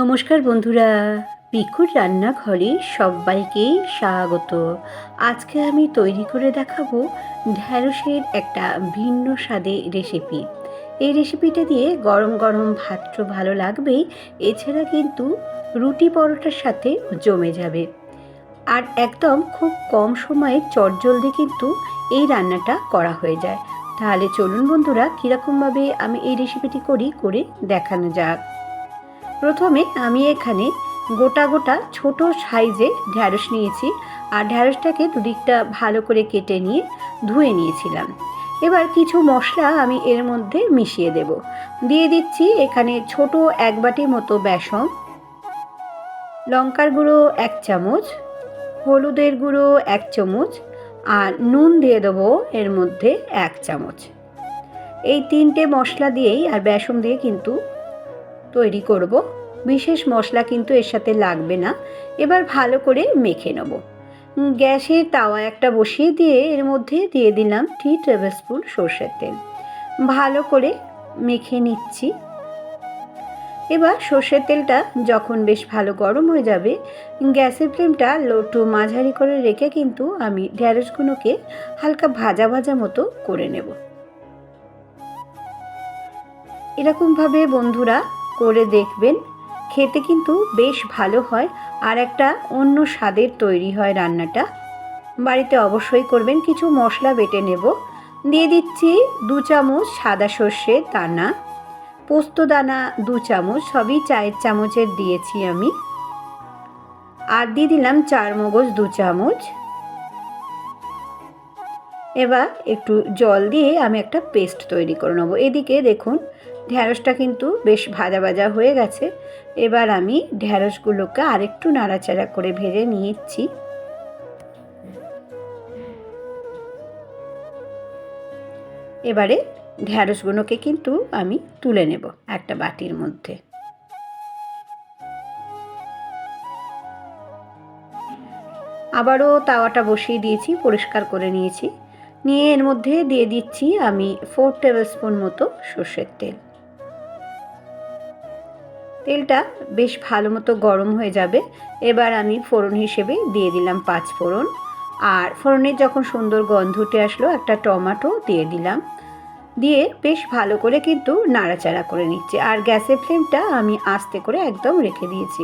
নমস্কার বন্ধুরা। পিকুর রান্নাঘরে সবাইকে স্বাগত। আজকে আমি তৈরি করে দেখাবো ঢ্যাঁড়সের একটা ভিন্ন স্বাদে রেসিপি এই রেসিপিটা দিয়ে গরম গরম ভাত তো ভালো লাগবেই, এছাড়া কিন্তু রুটি পরোটার সাথে জমে যাবে। আর একদম খুব কম সময়ে চটজলদি কিন্তু এই রান্নাটা করা হয়ে যায়। তাহলে চলুন বন্ধুরা, কীরকমভাবে আমি এই রেসিপিটি করি, করে দেখানো যাক। প্রথমে আমি এখানে গোটা গোটা ছোট সাইজে ঢ্যাঁড়স নিয়েছি আর ঢ্যাঁড়সটাকে দুদিকটা ভালো করে কেটে নিয়ে ধুয়ে নিয়েছিলাম। এবার কিছু মশলা আমি এর মধ্যে মিশিয়ে দেব। দিয়ে দিচ্ছি এখানে ছোট এক বাটি মতো বেসন, লঙ্কার গুঁড়ো এক চামচ, হলুদের গুঁড়ো এক চামচ আর নুন দিয়ে দেবো এর মধ্যে এক চামচ। এই তিনটে মশলা দিয়েই আর বেসন দিয়ে কিন্তু তৈরি করব। বিশেষ মশলা কিন্তু এর সাথে লাগবে না। এবার ভালো করে মেখে নেব। গ্যাসের তাওয়া একটা বসিয়ে দিয়ে এর মধ্যে দিয়ে দিলাম থ্রি টেবিল স্পুন সর্ষের তেল। ভালো করে মেখে নিচ্ছি। এবার সর্ষের তেলটা যখন বেশ ভালো গরম হয়ে যাবে, গ্যাসের ফ্লেমটা লো টু মাঝারি করে রেখে কিন্তু আমি ঢ্যাঁড়সগুলোকে হালকা ভাজা ভাজা মতো করে নেব। এরকমভাবে বন্ধুরা করে দেখবেন। খেতে কিন্তু বেশ ভালো হয় আর একটা অন্য স্বাদের তৈরি হয় রান্নাটা। বাড়িতে অবশ্যই করবেন, কিছু মশলা বেটে নেব। দিয়ে দিচ্ছি দু চামচ সাদা সর্ষে দানা। পোস্ত দানা দু চামচ, সবই চায়ের চামচের দিয়েছি আমি। আর দিয়ে দিলাম চার মগজ দু চামচ। এবার একটু জল দিয়ে আমি একটা পেস্ট তৈরি করে নেব। এদিকে দেখুন ঢ্যাঁড়সটা কিন্তু বেশ ভাজা ভাজা হয়ে গেছে। এবার আমি ঢ্যাঁড়সগুলোকে আরেকটু নাড়াচাড়া করে ভেজে নিয়েছি। এবারে ঢ্যাঁড়সগুলোকে কিন্তু আমি তুলে নেব একটা বাটির মধ্যে। আবারও তাওয়াটা বসিয়ে দিয়েছি, পরিষ্কার করে নিয়েছি। নিয়ে এর মধ্যে দিয়ে দিচ্ছি আমি ফোর টেবিল স্পুন মতো সর্ষের তেল। তেলটা বেশ ভালো মতো গরম হয়ে যাবে। এবার আমি ফোড়ন হিসেবে দিয়ে দিলাম পাঁচ ফোড়ন। আর ফোড়নের যখন সুন্দর গন্ধ উঠে আসলো, একটা টমাটো দিয়ে দিলাম। দিয়ে বেশ ভালো করে কিন্তু নাড়াচাড়া করে নিচ্ছি। আর গ্যাসের ফ্লেমটা আমি আস্তে করে একদম রেখে দিয়েছি।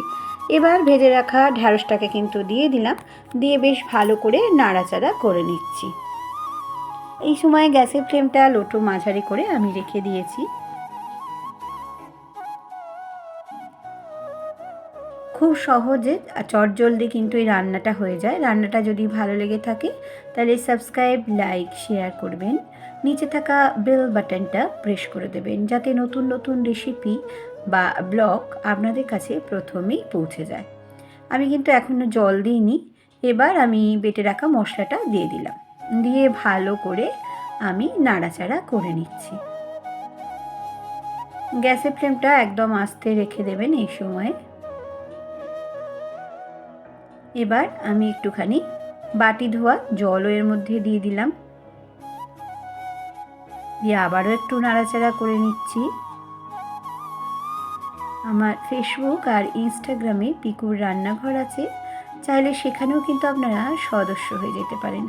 এবার ভেজে রাখা ঢ্যাঁড়সটাকে কিন্তু দিয়ে দিলাম। দিয়ে বেশ ভালো করে নাড়াচাড়া করে নিচ্ছি। এই সময় গ্যাসের ফ্লেমটা লোটো মাঝারি করে আমি রেখে দিয়েছি। খুব সহজে চটজলদি কিন্তু এই রান্নাটা হয়ে যায়। রান্নাটা যদি ভালো লেগে থাকে, তাহলে সাবস্ক্রাইব লাইক শেয়ার করবেন। নিচে থাকা বেল বাটনটা প্রেস করে দেবেন, যাতে নতুন নতুন রেসিপি বা ব্লগ আপনাদের কাছে প্রথমেই পৌঁছে যায়। আমি কিন্তু এখনও জল দিইনি, এবার আমি বেটে রাখা মশলাটা দিয়ে দিলাম। দিয়ে ভালো করে আমি নাড়াচাড়া করে নিচ্ছি। গ্যাসের ফ্লেমটা একদম আস্তে রেখে দেবেন এই সময়ে। এবার আমি একটুখানি বাটি ধোয়া জলও এর মধ্যে দিয়ে দিলাম। দিয়ে আবারও একটু নাড়াচাড়া করে নিচ্ছি। আমার ফেসবুক আর ইনস্টাগ্রামে পিকুর রান্নাঘর আছে। চাইলে সেখানেও কিন্তু আপনারা সদস্য হয়ে যেতে পারেন।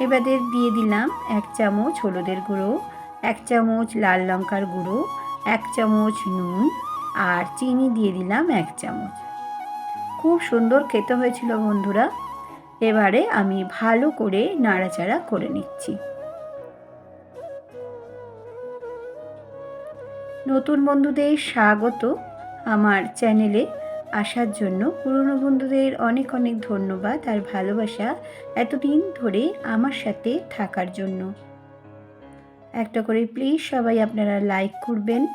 এবারে দিয়ে দিলাম এক চামচ হলুদের গুঁড়ো, এক চামচ লাল লঙ্কার গুঁড়ো, এক চামচ নুন আর চিনি দিয়ে দিলাম এক চামচ। খুব সুন্দর খেতে হয়েছিল বন্ধুরা। এবারে আমি ভালো করে নাড়াচাড়া করে নিচ্ছি। নতুন বন্ধুদের স্বাগত আমার চ্যানেলে। আসার জন্য পুরনো বন্ধুদের অনেক অনেক ধন্যবাদ আর ভালোবাসা এতদিন ধরে আমার সাথে থাকার জন্য। একটা করে প্লিজ সবাই আপনারা লাইক করবেন।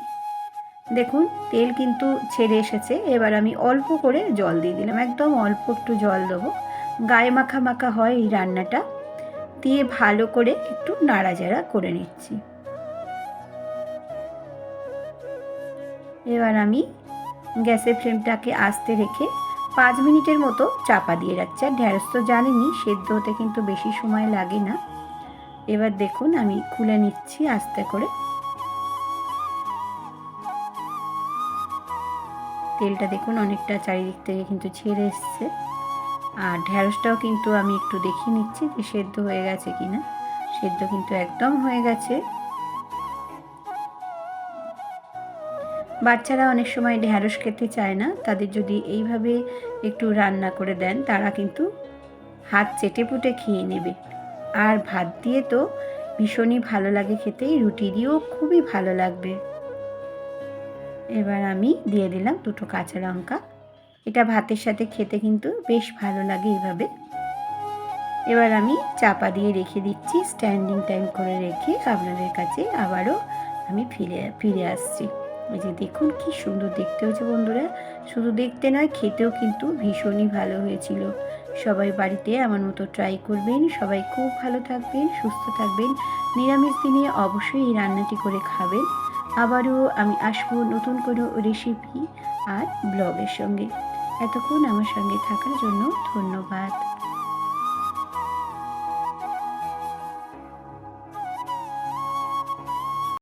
দেখুন, তেল কিন্তু ছেড়ে এসেছে। এবার আমি অল্প করে জল দিয়ে দিলাম। একদম অল্প একটু জল দেবো। গায়ে মাখা মাখা হয় এই রান্নাটা। দিয়ে ভালো করে একটু নাড়াচাড়া করে নিচ্ছি। এবার আমি গ্যাসের ফ্লেমটাকে আস্তে রেখে পাঁচ মিনিটের মতো চাপা দিয়ে রাখছি। আর ঢ্যাঁড়স তো জানেনি সেদ্ধ হতে কিন্তু বেশি সময় লাগে না। এবার দেখুন, আমি খুলে নিচ্ছি আস্তে করে। তেলটা দেখুন, অনেকটা চারিদিক থেকে কিন্তু ছেড়ে এসছে। আর ঢ্যাঁড়সটাও কিন্তু আমি একটু দেখে নিচ্ছি যে সেদ্ধ হয়ে গেছে কি না সেদ্ধ কিন্তু একদম হয়ে গেছে। বাচ্চারা অনেক সময় ঢ্যাঁড়স খেতে চায় না। তাদের যদি এইভাবে একটু রান্না করে দেন, তারা কিন্তু হাত চেটে পুটে খেয়ে নেবে। আর ভাত দিয়ে তো ভীষণই ভালো লাগে খেতে। রুটি দিয়েও খুবই ভালো লাগবে। এবার আমি দিয়ে দিলাম দুটো কাঁচা লঙ্কা। এটা ভাতের সাথে খেতে কিন্তু বেশ ভালো লাগে এইভাবে এবার আমি চাপা দিয়ে রেখে দিচ্ছি স্ট্যান্ডিং টাইম করে রেখে আপনাদের কাছে আবারও আমি ফিরে ফিরে আসছি। ওই যে দেখুন কি সুন্দর দেখতে হয়েছে বন্ধুরা। শুধু দেখতে নয়, খেতেও কিন্তু ভীষণই ভালো হয়েছিল। সবাই বাড়িতে আমার মতো ট্রাই করবেন, সবাই খুব ভালো থাকবেন, সুস্থ থাকবেন। নিরামিষ দিনে অবশ্যই এই রান্নাটি করে খাবেন। আবারও আমি আসব নতুন কোনো রেসিপি আর ব্লগের সঙ্গে। এতক্ষণ আমার সঙ্গে থাকার জন্য ধন্যবাদ।